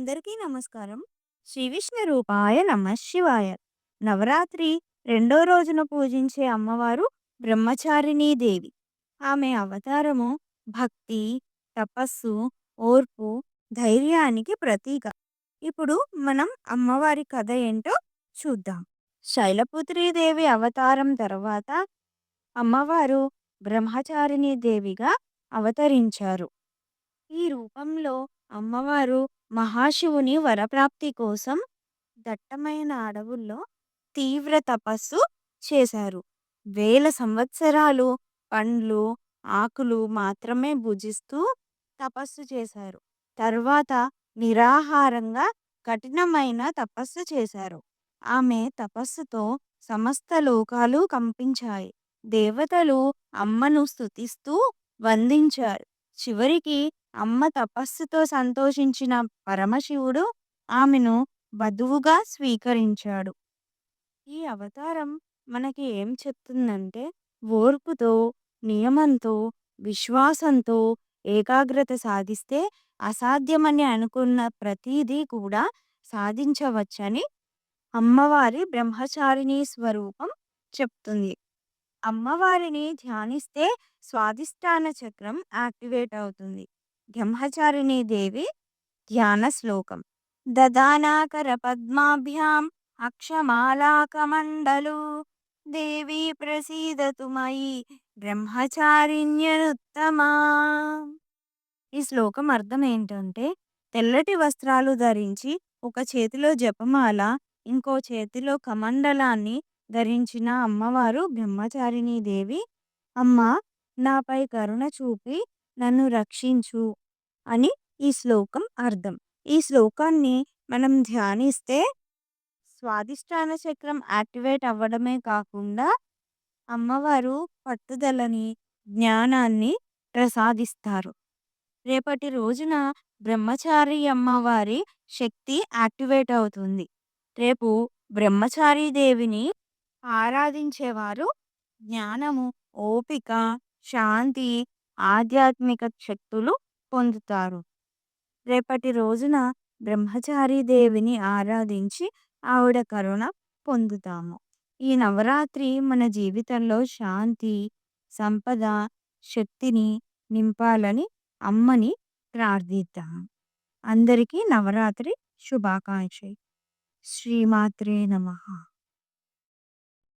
అందరికీ నమస్కారం. శ్రీ విష్ణు రూపాయ నమ శివాయ. నవరాత్రి రెండో రోజున పూజించే అమ్మవారు బ్రహ్మచారిణీ దేవి. ఆమె అవతారము భక్తి, తపస్సు, ఓర్పు, ధైర్యానికి ప్రతీక. ఇప్పుడు మనం అమ్మవారి కథ ఏంటో చూద్దాం. శైలపుత్రీ దేవి అవతారం తర్వాత అమ్మవారు బ్రహ్మచారిణీ దేవిగా అవతరించారు. ఈ రూపంలో అమ్మవారు మహాశివుని వరప్రాప్తి కోసం దట్టమైన అడవుల్లో తీవ్ర తపస్సు చేశారు. వేల సంవత్సరాలు పండ్లు, ఆకులు మాత్రమే భుజిస్తూ తపస్సు చేశారు. తర్వాత నిరాహారంగా కఠినమైన తపస్సు చేశారు. ఆమె తపస్సుతో సమస్త లోకాలు కంపించాయి. దేవతలు అమ్మను స్తుతిస్తూ వందించారు. చివరికి అమ్మ తపస్సుతో సంతోషించిన పరమశివుడు ఆమెను వధువుగా స్వీకరించాడు. ఈ అవతారం మనకి ఏం చెప్తుందంటే ఓర్పుతో, నియమంతో, విశ్వాసంతో ఏకాగ్రత సాధిస్తే అసాధ్యమని అనుకున్న ప్రతీదీ కూడా సాధించవచ్చని అమ్మవారి బ్రహ్మచారిణి స్వరూపం చెప్తుంది. అమ్మవారిని ధ్యానిస్తే స్వాదిష్టాన చక్రం యాక్టివేట్ అవుతుంది. బ్రహ్మచారిణీ దేవి ధ్యాన శ్లోకం దదానాకర పద్మాభ్యాం అక్షమాలాకమండలు దేవి ప్రసీదతు మయి బ్రహ్మచారిణ్యనుత్తమా ఈ శ్లోకం అర్థం ఏంటంటే తెల్లటి వస్త్రాలు ధరించి ఒక చేతిలో జపమాల ఇంకో చేతిలో కమండలాన్ని ధరించిన అమ్మవారు బ్రహ్మచారిణీ దేవి. అమ్మ నాపై కరుణ చూపి నన్ను రక్షించు అని ఈ శ్లోకం అర్థం. ఈ శ్లోకాన్ని మనం ధ్యానిస్తే స్వాదిష్టాన చక్రం యాక్టివేట్ అవ్వడమే కాకుండా అమ్మవారు పట్టుదలని, జ్ఞానాన్ని ప్రసాదిస్తారు. రేపటి రోజున బ్రహ్మచారి అమ్మవారి శక్తి యాక్టివేట్ అవుతుంది. రేపు బ్రహ్మచారి దేవిని ఆరాధించేవారు జ్ఞానము, ఓపిక, శాంతి, ఆధ్యాత్మిక శక్తులు పొందుతారు. రేపటి రోజున బ్రహ్మచారి దేవిని ఆరాధించి ఆవిడ కరుణ పొందుతాము. ఈ నవరాత్రి మన జీవితంలో శాంతి, సంపద, శక్తిని నింపాలని అమ్మని ప్రార్థిద్దాం. అందరికీ నవరాత్రి శుభాకాంక్షలు. శ్రీమాత్రే నమః